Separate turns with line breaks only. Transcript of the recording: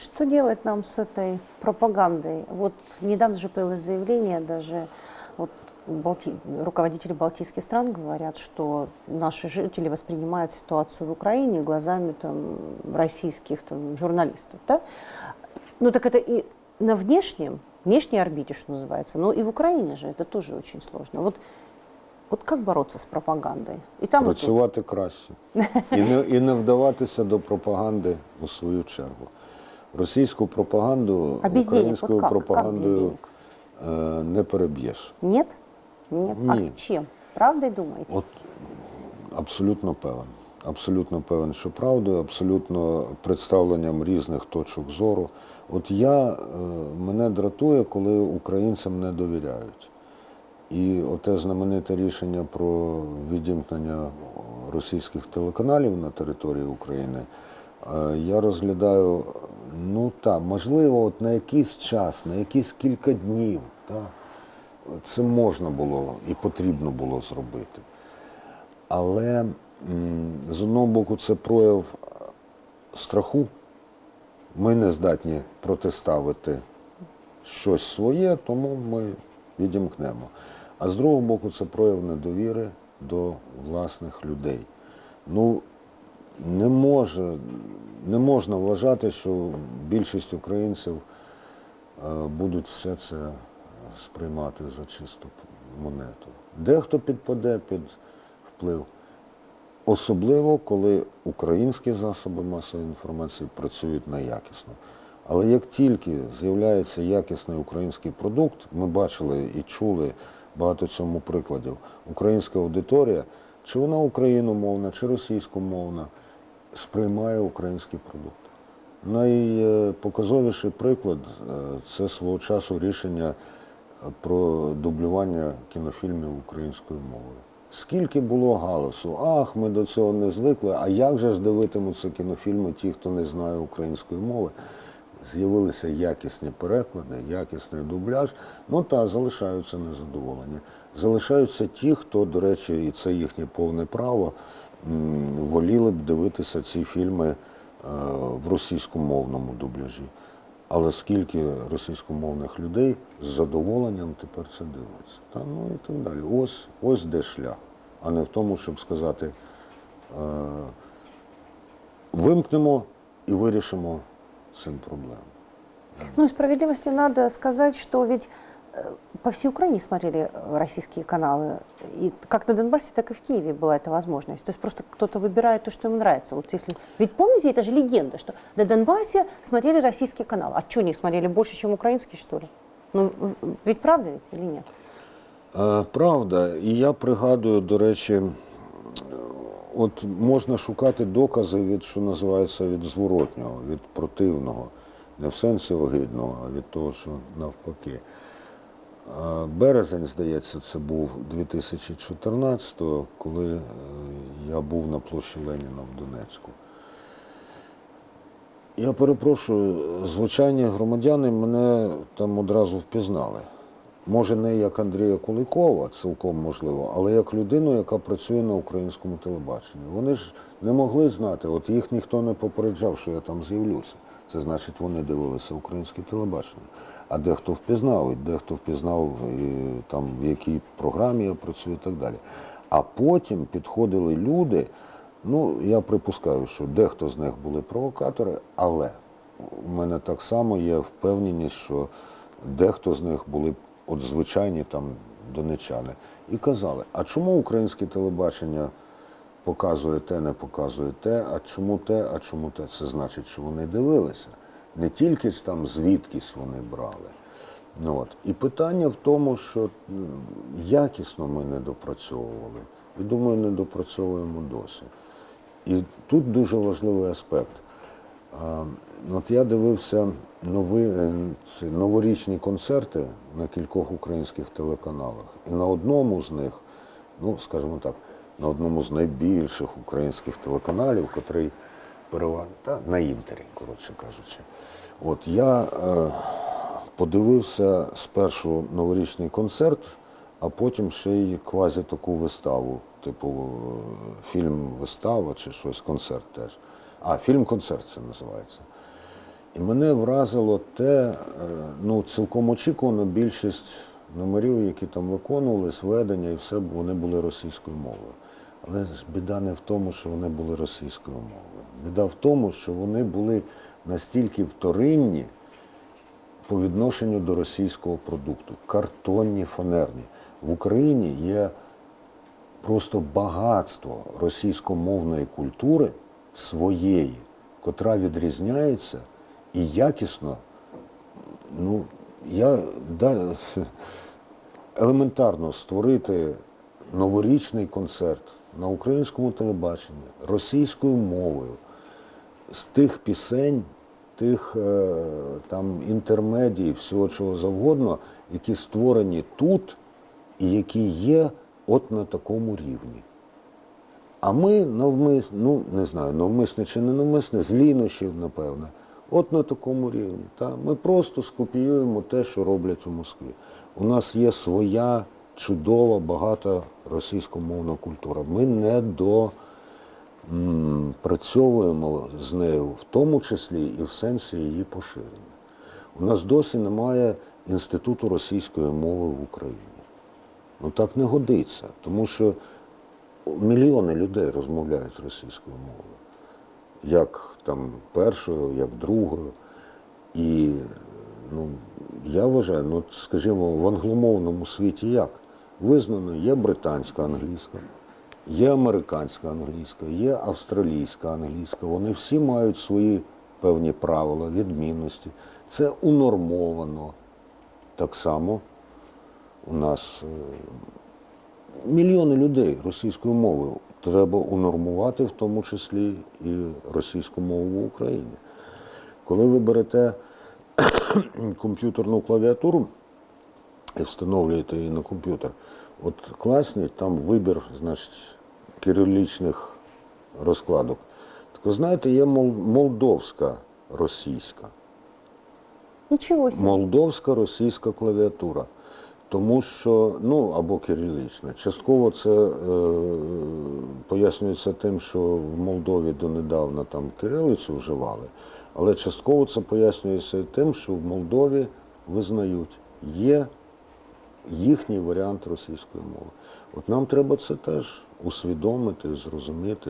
Что делать нам с этой пропагандой? Вот недавно же появилось заявление, даже вот Балти- руководители балтийских стран говорят, что наши жители воспринимают ситуацию в Украине глазами там, российских там, журналистов. Да? Ну так это и на внешнем, внешней орбите, что называется, но и в Украине же это тоже очень сложно. Вот, вот как бороться с пропагандой? И там, и тут.
Працювати краще. І не, і не вдаватися до пропаганди у свою чергу. Російську пропаганду
А без денег,
українською пропагандою
денег?
е, не переб'єш.
Нет? Нет?
Ні.
А чем? Правдой думаете?
От абсолютно певен. Абсолютно певен, що правдою, абсолютно представленням різних точок зору. От я е, мене дратує, коли українцям не довіряють. І оте знамените рішення про відімкнення російських телеканалів на території України, е, я розглядаю, ну так, можливо, от на якийсь час, на якісь кілька днів, так, це можна було і потрібно було зробити. Але з одного боку це прояв страху. Ми не здатні протиставити щось своє, тому ми відімкнемо. А з другого боку, це прояв недовіри до власних людей. Ну, не, може, не можна вважати, що більшість українців е, будуть все це сприймати за чисту монету. Дехто підпаде під вплив. Особливо, коли українські засоби масової інформації працюють неякісно. Але як тільки з'являється якісний український продукт, ми бачили і чули багато цьому прикладів, українська аудиторія, чи вона україномовна, чи російськомовна, сприймає український продукт. Найпоказовіший приклад е, це свого часу рішення про дублювання кінофільмів українською мовою. Скільки було галасу, ах, ми до цього не звикли, а як же ж дивитимуться кінофільми ті, хто не знає української мови? З'явилися якісні переклади, якісний дубляж. Ну та залишаються незадоволені. Залишаються ті, хто, до речі, і це їхнє повне право, воліли б дивитися ці фільми е, в російськомовному дубляжі. Але скільки російськомовних людей з задоволенням тепер це дивиться. Та, ну і так далі. Ось, ось де шлях, а не в тому, щоб сказати, е, вимкнемо і вирішимо цим проблему.
Ну и справедливости надо сказать, что ведь по всей Украине смотрели э, российские каналы. И как на Донбассе, так и в Киеве была эта возможность. То есть просто кто-то выбирает то, что ему нравится. Вот если... Ведь помните, это же легенда, что на Донбассе смотрели российский канал. А что, они их смотрели больше, чем украинский, что ли? Ну, в- ведь правда ведь или нет?
Е, Правда, і я пригадую, до речі, е, от можна шукати докази від, що називається, від зворотнього, від противного, не в сенсі огидного, а від того, що навпаки. Березень, здається, це був 2014-го, коли е, я був на площі Леніна в Донецьку. Я перепрошую, звичайні громадяни мене там одразу впізнали. Може, не як Андрія Куликова, цілком можливо, але як людину, яка працює на українському телебаченні. Вони ж не могли знати, от їх ніхто не попереджав, що я там з'явлюся. Це значить, вони дивилися українське телебачення. А дехто впізнав, дехто впізнав, там, в якій програмі я працюю і так далі. А потім підходили люди. Ну, я припускаю, що дехто з них були провокатори, але у мене так само є впевненість, що дехто з них були от звичайні там донечани. І казали, а чому українське телебачення показує те, не показує те, а чому те, а чому те? Це значить, що вони дивилися. Не тільки ж там звідкись вони брали. Ну, от. І питання в тому, що якісно ми не допрацьовували. І думаю, не допрацьовуємо досі. І тут дуже важливий аспект. От я дивився нови, е, новорічні концерти на кількох українських телеканалах. І на одному з них, ну, скажімо так, на одному з найбільших українських телеканалів, котрий переважно, та, на інтері, коротше кажучи. От я е, подивився спершу новорічний концерт, а потім ще й квазі таку виставу, типу е, фільм-вистава чи щось, концерт теж. А, фільм-концерт це називається. І мене вразило те, е, ну, цілком очікувано більшість номерів, які там виконувались, ведення, і все вони були російською мовою. Але ж біда не в тому, що вони були російською мовою. Біда в тому, що вони були настільки вторинні по відношенню до російського продукту. Картонні, фанерні. В Україні є просто багатство російськомовної культури своєї, котра відрізняється і якісно. Ну, я да, елементарно створити новорічний концерт на українському телебаченні російською мовою з тих пісень, тих е, там інтермедій, всього чого завгодно, які створені тут і які є от на такому рівні. А ми навмисно, ну не знаю, навмисне чи не навмисне, з лінощів, напевне, от на такому рівні. Та? Ми просто скопіюємо те, що роблять у Москві. У нас є своя чудова, багата російськомовна культура. Ми не до м, з нею, в тому числі і в сенсі її поширення. У нас досі немає інституту російської мови в Україні. Ну так не годиться, тому що мільйони людей розмовляють російською мовою, як там першою, як другою. І ну, я вважаю, ну скажімо, в англомовному світі як? Визнано, є британська англійська, є американська англійська, є австралійська англійська. Вони всі мають свої певні правила, відмінності. Це унормовано. Так само у нас е, мільйони людей російською мовою. Треба унормувати, в тому числі і російську мову в Україні. Коли ви берете комп'ютерну клавіатуру і встановлюєте її на комп'ютер, от класні, там вибір, значить, кирилічних розкладок. Так знаєте, є мол- молдовська російська.
Ничего себе.
Молдовська російська клавіатура. Тому що, ну або кирилічна. Частково це е, пояснюється тим, що в Молдові донедавна там кирилицю вживали, але частково це пояснюється і тим, що в Молдові визнають, є їхній варіант російської мови. От нам треба це теж усвідомити, зрозуміти.